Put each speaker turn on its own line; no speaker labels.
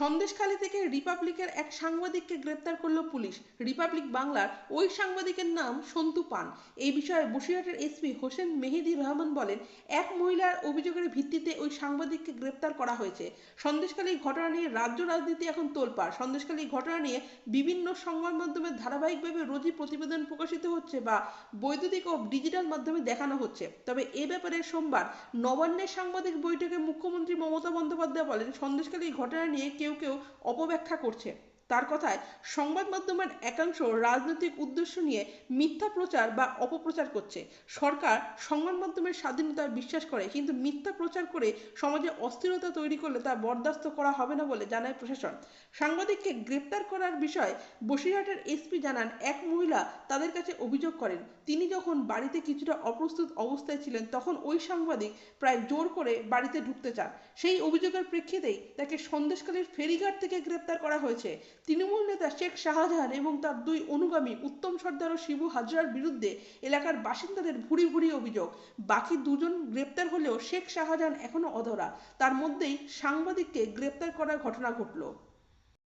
সন্দেশখালী থেকে রিপাবলিকের এক সাংবাদিককে গ্রেপ্তার করল পুলিশ। রিপাবলিক বাংলার ওই সাংবাদিকের নাম সন্তু পান। এই বিষয়ে বসিরহাটের এসপি হোসেন মেহেদি রহমান বলেন, এক মহিলার অভিযোগের ভিত্তিতে ওই সাংবাদিককে গ্রেপ্তার করা হয়েছে। সন্দেশখালীর ঘটনা নিয়ে রাজ্য রাজনীতি এখন তোলপাড়। সন্দেশখালীর ঘটনা নিয়ে বিভিন্ন সংবাদ মাধ্যমে ধারাবাহিকভাবে রোজই প্রতিবেদন প্রকাশিত হচ্ছে বা বৈদ্যুতিক ও ডিজিটাল মাধ্যমে দেখানো হচ্ছে। তবে এ ব্যাপারে সোমবার নবান্নের সাংবাদিক বৈঠকে মুখ্যমন্ত্রী মমতা বন্দ্যোপাধ্যায় বলেন, সন্দেশখালী ঘটনা নিয়ে কেউ কেউ অপব্যাখ্যা করছে। তার কথায় সংবাদ মাধ্যমের একাংশ রাজনৈতিক উদ্দেশ্য নিয়ে মিথ্যা প্রচার বা অপপ্রচার করছে। সরকার সংবাদ মাধ্যমের স্বাধীনতা বিশ্বাস করে, কিন্তু মিথ্যা প্রচার করে সমাজে অস্থিরতা তৈরি করলে তা বরদাস্ত করা হবে না বলে জানায় প্রশাসন। সাংবাদিককে গ্রেপ্তার করার বিষয়ে বসিরহাটের এসপি জানান, এক মহিলা তাদের কাছে অভিযোগ করেন, তিনি যখন বাড়িতে কিছুটা অপ্রস্তুত অবস্থায় ছিলেন, তখন ওই সাংবাদিক প্রায় জোর করে বাড়িতে ঢুকতে চান। সেই অভিযোগের প্রেক্ষিতেই তাকে সন্দেশকালীর ফেরিঘাট থেকে গ্রেপ্তার করা হয়েছে। তৃণমূল নেতা শেখ শাহজাহান এবং তার দুই অনুগামী উত্তম সর্দার ও শিবু হাজরার বিরুদ্ধে এলাকার বাসিন্দাদের ভুরি ভুরি অভিযোগ। বাকি দুজন গ্রেপ্তার হলেও শেখ শাহজাহান এখনও অধরা। তার মধ্যেই সাংবাদিককে গ্রেপ্তার করার ঘটনা ঘটল।